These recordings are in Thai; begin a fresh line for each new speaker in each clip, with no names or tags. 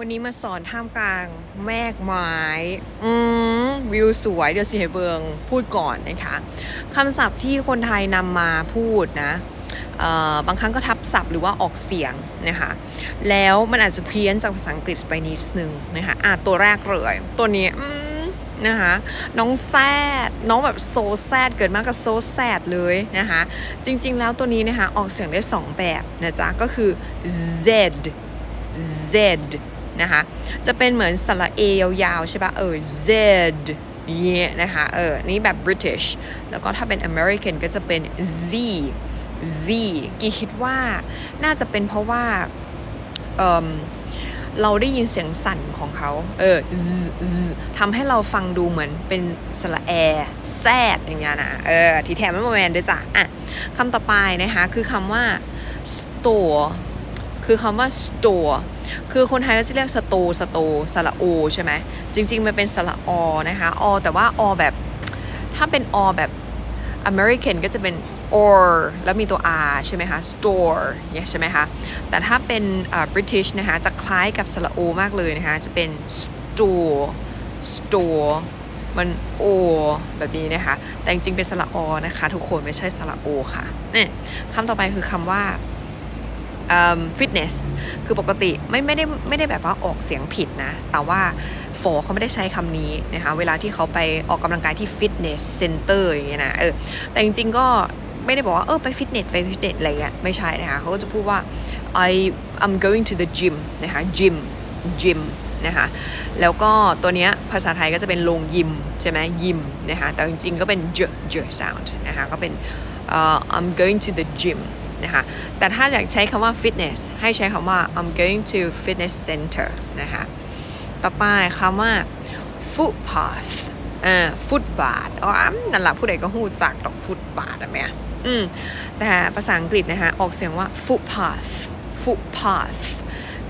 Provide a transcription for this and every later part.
วันนี้มาสอนท่ามกลางแมกไม้อืมวิวสวยเดี๋ยวสิให้เบิงพูดก่อนนะคะคำศัพท์ที่คนไทยนำมาพูดนะบางครั้งก็ทับศัพท์หรือว่าออกเสียงนะคะแล้วมันอาจจะเพี้ยนจากภาษาอังกฤษไปนิดนึงนะคะอะตัวแรกเลยตัวนี้นะคะน้องแซดน้องแบบโซแซดเกิดมากับโซแซดเลยนะคะจริงๆแล้วตัวนี้นะคะออกเสียงได้สองแบบนะจ๊ะก็คือ Z Z นะคะ จะเป็นเหมือนสระเอยาวๆใช่ปะเออ Z เงี้ยนะคะเออนี่แบบ British แล้วก็ถ้าเป็น American ก็จะเป็น Z Z กีคิดว่าน่าจะเป็นเพราะว่าเอมเราได้ยินเสียงสั่นของเขา เออทำให้เราฟังดูเหมือนเป็นสระแอแซดอย่างเงี้ยนะ เออ ที่แท้ไม่มาแมนด้วยจ้ะ อะ คำต่อไปนะคะ คือคำว่า store คือคำว่า store คือคนไทยก็จะเรียกสโตสโตสระโอใช่ไหมจริง ๆ มันเป็นสระอนะคะอแต่ว่าอแบบถ้าเป็นอแบบ American ก็จะเป็น or แล้วมีตัว r ใช่ไหมคะ store เนี่ยใช่ไหมคะแต่ถ้าเป็นอ่า British นะคะจะคล้ายกับสระโอมากเลยนะคะจะเป็น store store มัน o แบบนี้นะคะ แต่จริงๆเป็นสระอนะคะ ทุกคนไม่ใช่สระโอค่ะเนี่ยคำต่อไปคือคำว่า ฟิตเนสคือปกติไม่ไม่ได้ไม่ได้แบบว่าออกเสียงผิดนะ แต่ว่าโฟเขาไม่ได้ใช้คำนี้นะคะเวลาที่เขาไปออกกำลังกายที่ฟิตเนสเซ็นเตอร์อย่างเงี้ยนะเออแต่จริงๆก็ไม่ได้บอกว่าเออไปฟิตเนสไปฟิตเนสอะไรเงี้ยไม่ใช่นะคะเขาก็จะพูดว่า I I'm going to the gym นะคะ gym gym นะคะแล้วก็ตัวเนี้ยภาษาไทยก็จะเป็นโรงยิมใช่ไหมยิมนะคะแต่จริงๆก็เป็น j j sound นะคะก็เป็นเอ่อ I'm going to the gym นะคะ แต่ถ้าอยากใช้คำว่า fitness ให้ใช้คำว่า I'm going to fitness center นะคะ ต่อไปคำว่า footpath อ่า footpath อ๋อนั่นแหละผู้ใดก็หูจักดอก footpath อะแม่อืม แต่ภาษาอังกฤษนะคะออกเสียงว่า footpath footpath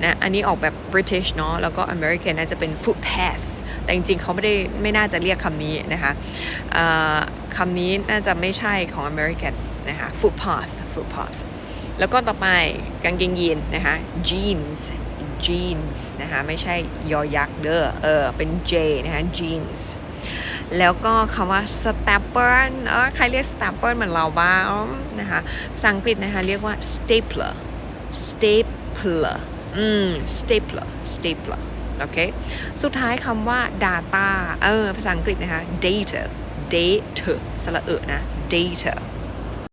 นะ อันนี้ออกแบบ British เนาะ แล้วก็ American น่าจะเป็น footpath แต่จริงๆ เขาไม่ได้ไม่น่าจะเรียกคำนี้นะคะคำนี้น่าจะไม่ใช่ของ American นะคะ footpath footpath แล้วก็ต่อไปกางเกงยีนนะคะ jeans jeans นะคะไม่ใช่ยอยักษ์เด้อเออเป็น J นะคะ jeans แล้วก็คำว่า stapler เออใครเรียก stapler เหมือนเราบ้างนะคะภาษาอังกฤษนะคะเรียกว่า stapler stapler อืม stapler stapler โอเค สุดท้ายคำว่า data เออภาษาอังกฤษนะคะ data data สระเอะนะ data